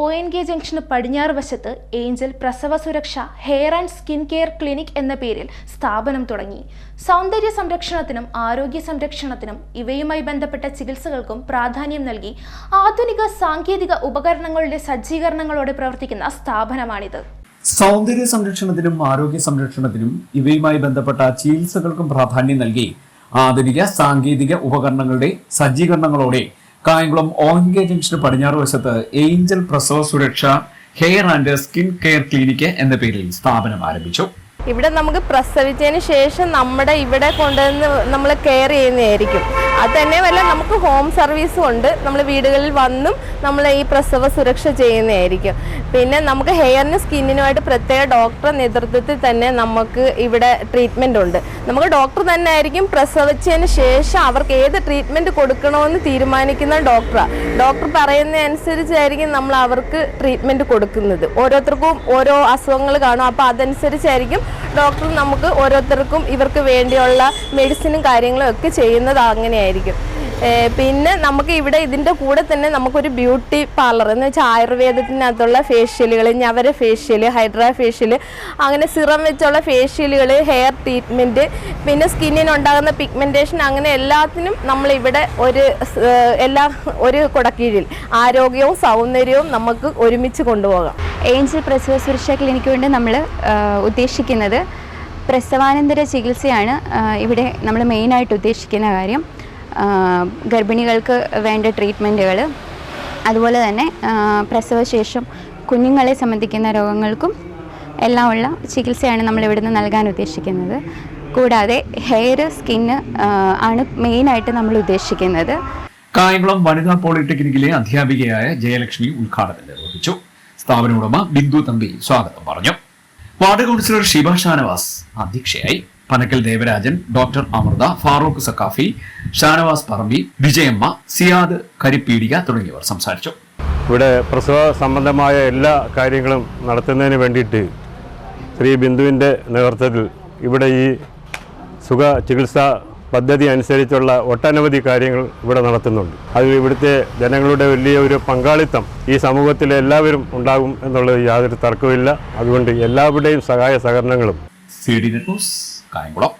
O N K junction പടിഞ്ഞാറ് വശത്ത് angel പ്രസവ സുരക്ഷ hair and skin care clinic എന്ന പേരിൽ സ്ഥാപനം തുടങ്ങി. സൗന്ദര്യ സംരക്ഷണത്തിനും ആരോഗ്യ സംരക്ഷണത്തിനും ഇവയുമായി ബന്ധപ്പെട്ട ചികിത്സകൾക്കും പ്രാധാന്യം നൽകി ആധുനിക സാങ്കേതിക ഉപകരണങ്ങളുടെ സജ്ജീകരണങ്ങളോടെ പ്രവർത്തിക്കുന്ന സ്ഥാപനമാണിത്. സൗന്ദര്യ സംരക്ഷണത്തിനും ആരോഗ്യ സംരക്ഷണത്തിനും ഇവയുമായി ബന്ധപ്പെട്ട ചികിത്സകൾക്കും പ്രാധാന്യം നൽകി ആധുനിക സാങ്കേതിക ഉപകരണങ്ങളുടെ സജ്ജീകരണങ്ങളോടെ കായംകുളം ഓഹൻകെ ജംഗ്ഷന് പടിഞ്ഞാറ് വശത്ത് ഏഞ്ചൽ പ്രസവ സുരക്ഷ hair and skin care clinic എന്ന പേരിൽ സ്ഥാപനം ആരംഭിച്ചു. ഇവിടെ നമുക്ക് പ്രസവിച്ചതിന് ശേഷം നമ്മുടെ ഇവിടെ കൊണ്ടുവന്ന് നമ്മൾ കെയർ ചെയ്യുന്നതായിരിക്കും. അത് തന്നെയല്ല നമുക്ക് ഹോം സർവീസും ഉണ്ട്. നമ്മൾ വീടുകളിൽ വന്നും നമ്മൾ ഈ പ്രസവ സുരക്ഷ ചെയ്യുന്നതായിരിക്കും. പിന്നെ നമുക്ക് ഹെയറിനും സ്കിന്നിനുമായിട്ട് പ്രത്യേക ഡോക്ടറെ നേതൃത്വത്തിൽ തന്നെ നമുക്ക് ഇവിടെ ട്രീറ്റ്മെന്റ് ഉണ്ട്. നമുക്ക് ഡോക്ടർ തന്നെ ആയിരിക്കും പ്രസവിച്ചതിന് ശേഷം അവർക്ക് ഏത് ട്രീറ്റ്മെന്റ് കൊടുക്കണമെന്ന് തീരുമാനിക്കുന്ന ഡോക്ടറാണ് ഡോക്ടർ പറയുന്ന അനുസരിച്ചായിരിക്കും നമ്മൾ അവർക്ക് ട്രീറ്റ്മെന്റ് കൊടുക്കുന്നത്. ഓരോരുത്തർക്കും ഓരോ അസുഖങ്ങൾ കാണും. അപ്പോൾ അതനുസരിച്ചായിരിക്കും ഡോക്ടർ നമുക്ക് ഓരോരുത്തർക്കും ഇവർക്ക് വേണ്ടിയുള്ള മെഡിസിനും കാര്യങ്ങളും ഒക്കെ ചെയ്യുന്നത് അങ്ങനെയായിരിക്കും. പിന്നെ നമുക്ക് ഇവിടെ ഇതിന്റെ കൂടെ തന്നെ നമുക്കൊരു ബ്യൂട്ടി പാർലർ എന്ന് വെച്ചാൽ ആയുർവേദത്തിനകത്തുള്ള ഫേഷ്യലുകൾ ഞവര ഫേഷ്യൽ ഹൈഡ്രാ ഫേഷ്യൽ അങ്ങനെ സിറം വെച്ചുള്ള ഫേഷ്യലുകൾ ഹെയർ ട്രീറ്റ്മെന്റ് പിന്നെ സ്കിന്നിനുണ്ടാകുന്ന പിഗ്മെന്റേഷൻ അങ്ങനെ എല്ലാത്തിനും നമ്മളിവിടെ ഒരു എല്ലാ ഒരു കുടക്കീഴിൽ ആരോഗ്യവും സൗന്ദര്യവും നമുക്ക് ഒരുമിച്ച് കൊണ്ടുപോകാം. ഏഞ്ചൽ പ്രസവ സുരക്ഷാ ക്ലിനിക്ക് വേണ്ടി നമ്മൾ ഉദ്ദേശിക്കുന്നത് പ്രസവാനന്തര ചികിത്സയാണ് ഇവിടെ നമ്മൾ മെയിനായിട്ട് ഉദ്ദേശിക്കുന്ന കാര്യം. ഗർഭിണികൾക്ക് വേണ്ട ട്രീറ്റ്മെന്റുകൾ അതുപോലെ തന്നെ പ്രസവശേഷം കുഞ്ഞുങ്ങളെ സംബന്ധിക്കുന്ന രോഗങ്ങൾക്കും എല്ലാം ഉള്ള ചികിത്സയാണ് നമ്മൾ ഇവിടെ നിന്ന് നൽകാൻ ഉദ്ദേശിക്കുന്നത്. കൂടാതെ ഹെയർ സ്കിന്ന് ആണ് മെയിനായിട്ട് നമ്മൾ ഉദ്ദേശിക്കുന്നത്. കായംകുളം വനിതാ പോളിടെക്നിക്കിലെ അധ്യാപികയായ ജയലക്ഷ്മി ഉദ്ഘാടനം നിർവഹിച്ചു. സ്ഥാപന ഉടമ ബിന്ദു തമ്പി സ്വാഗതം പറഞ്ഞു. വാർഡ് കൗൺസിലർ ഷിബ ഷാനവാസ് അധ്യക്ഷയായി. പനക്കൽ ദേവരാജൻ ഡോക്ടർ അമൃത ഫാറൂഖ് സക്കാഫി ഷാനവാസ് പറമ്പി വിജയമ്മ സിയാദ് കരിപ്പീടിക തുടങ്ങിയവർ സംസാരിച്ചു. ഇവിടെ പ്രസവ സംബന്ധമായ എല്ലാ കാര്യങ്ങളും നടത്തുന്നതിന് വേണ്ടിയിട്ട് ശ്രീ ബിന്ദുവിന്റെ നേതൃത്വത്തിൽ ഇവിടെ ഈ സുഖ ചികിത്സാ പദ്ധതി അനുസരിച്ചുള്ള ഒട്ടനവധി കാര്യങ്ങൾ ഇവിടെ നടത്തുന്നുണ്ട്. അതിൽ ഇവിടുത്തെ ജനങ്ങളുടെ വലിയ ഒരു പങ്കാളിത്തം ഈ സമൂഹത്തിലെ എല്ലാവരും ഉണ്ടാകും എന്നുള്ളത് യാതൊരു തർക്കവുമില്ല. അതുകൊണ്ട് എല്ലാവരുടെയും സഹായ സഹകരണങ്ങളും സി ഡി ന്യൂസ്. കായംകുളം